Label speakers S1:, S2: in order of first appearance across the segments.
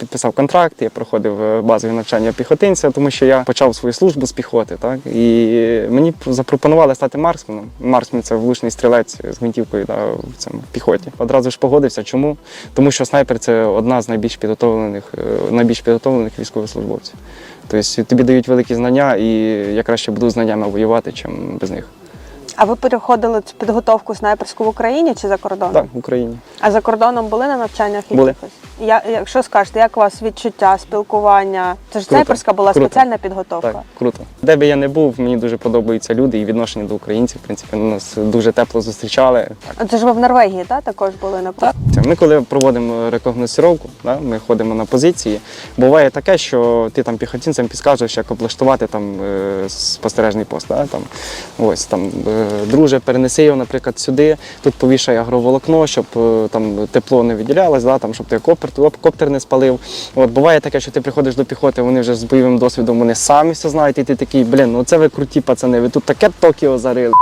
S1: підписав контракт, я проходив е, базові навчання піхотинця, тому що я почав свою службу з піхоти. Так? І мені запропонували стати марксменом. Марксмен це влучний стрілець з гвинтівкою да, в цьому піхоті. Одразу ж погодився. Чому? Тому що снайпер це одна з найбільш підготовлених, е, найбільш підготовлених військовослужбовців. Тобто тобі дають великі знання, і я краще буду знаннями воювати, чим без них.
S2: А ви переходили цю підготовку снайперську в Україні чи за кордоном?
S1: Так, в Україні.
S2: А за кордоном були на навчаннях
S1: Були.
S2: Я, якщо скажете, як у вас відчуття, спілкування? Це ж
S1: Круто.
S2: снайперська була
S1: Круто.
S2: спеціальна підготовка.
S1: Так, круто. Де би я не був, мені дуже подобаються люди і відношення до українців. В принципі, нас дуже тепло зустрічали.
S2: Це ж ви в Норвегії, так? Також були на
S1: Так. Це Ми коли проводимо да, ми ходимо на позиції. Буває таке, що ти там піхотинцям підскажеш, як облаштувати там е, спостережний пост. Да, там, ось там, е, друже, перенеси його, наприклад, сюди, тут повішай агроволокно, щоб е, там тепло не виділялось, да, там, щоб ти коптер, коптер не спалив. От буває таке, що ти приходиш до піхоти, вони вже з бойовим досвідом, вони самі все знають, і ти такий, блін, ну це ви круті пацани, ви тут таке Токіо зарили.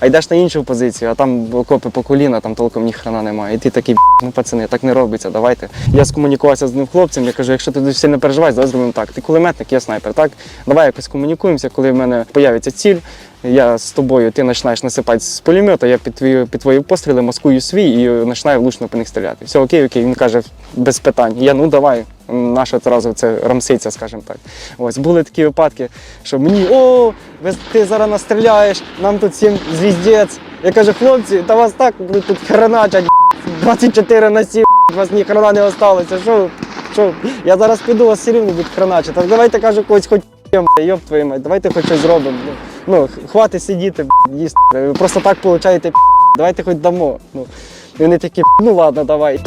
S1: А йдеш на іншу позицію, а там окопи по коліна, там толком ні хрена немає. І ти такий, ну пацани, так не робиться, давайте. Я скомунікувався з одним хлопцем, я кажу, якщо ти дуже сильно переживаєш, давай зробимо так. Ти кулеметник, я снайпер, так? Давай якось комунікуємося, коли в мене появиться ціль. Я з тобою, ти починаєш насипати з пулемета, я під твої, під твої постріли маскую свій і починаю влучно по них стріляти. Все окей, окей. Він каже, без питань. Я ну давай. Наша одразу це рамсиця, скажімо так. Ось були такі випадки, що мені о, ти зараз настріляєш, нам тут сім звіздець. Я кажу, хлопці, та вас так блін, тут хреначать 24 на 7, у вас ні хрена не осталося. Що, що? Я зараз піду, вас все рівно будуть хреначити. Давайте кажу, когось хоч йоб твою мать, давайте хоч щось зробимо. Ну, хватить сидіти, їсти. Ви просто так получаєте, давайте хоч дамо. Ну, і вони такі, ну ладно, давай.